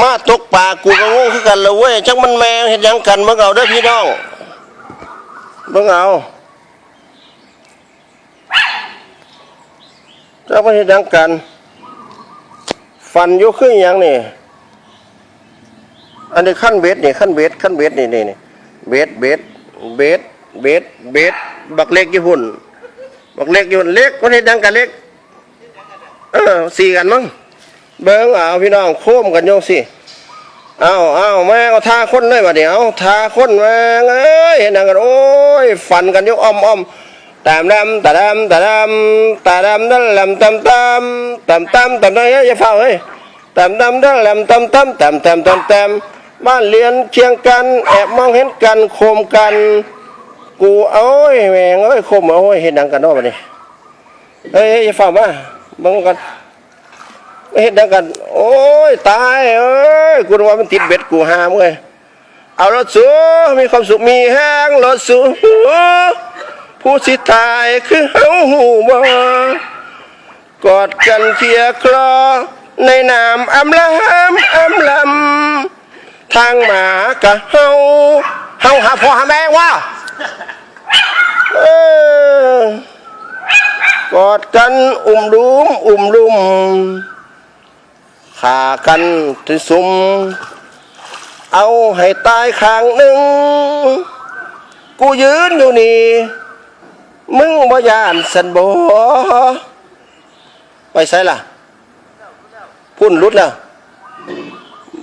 มาตกปลากูก็งงคือกันเลยเว้ยจักมันแมงเห็นยังกันเบิ่งเอาเด้พี่น้องเบิ่งเอาจักมันเห็นยังกัน ฟันยู่คือหยังนี่อันนี้ขั้นเบ็ดนี่ขั้นเบ็ดขั้นเบ็ดนี่นี่นี่เบ็ดเบ็ดเบ็ดเบ็ดเบ็ดบักเล็กญี่ปุ่นบักเล็กญี่ปุ่นเล็กมันเห็นยังกันเล็กเออสี่กันมั้ง เบิ้งเอาพี่น้องโค้มกันโยงสิเอาเอาแม่งเอาทาคนเลยมาเดี๋ยวทาคนแม่งเอ้ยเห็นหนังกันโอ้ยฟันกันอยกอ้อมอ้อมตามดำตาดำตาดำตาดำนั่นลำตำตำตำตำตำตำอย่าเฝ้าเฮ้ยตำตำนั่นลำตำตำตำตำตำตำบ้านเรียนเชียงกัน แอบมองเห็นกันโคมกัน กูเอ้ยแม่งเอ้ยโคมเอ้ยเห็นหนังกันเนาะบัดนี้เฮ้ยอย่าเฝ้ามาเบิ่งกัน เฮ็ดดังกัน โอ้ยตายเอ้ยกูนึกว่ามันติดเบ็ดกูหามเว้ยเอารถสูมีความสุขมีแห้งรถสูผู้สิตายคือเฮาหูบ่กอดกันเคลียคลอ ในน้ำอำลำอำลำทางหมากะเฮาเฮาหาพ่อหาแม่วะเออกอดกัน อุ้มลุม อุ้มลุม ขากันที่ซุม เอาให้ตายข้างหนึ่ง กูยืนอยู่นี่ มึงบ่ยานสันบ่ไปใส่ล่ะ พุ่นรุดแล้ว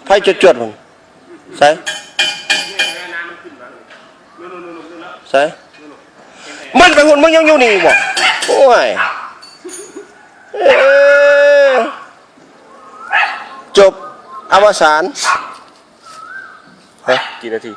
ไฟจดจดๆผมใส่ใส่มันไปหุ่นมึงยังอยู่นี่บ่โอ้ยเอ้ย จบอวสานเฮ้ยกี่นาที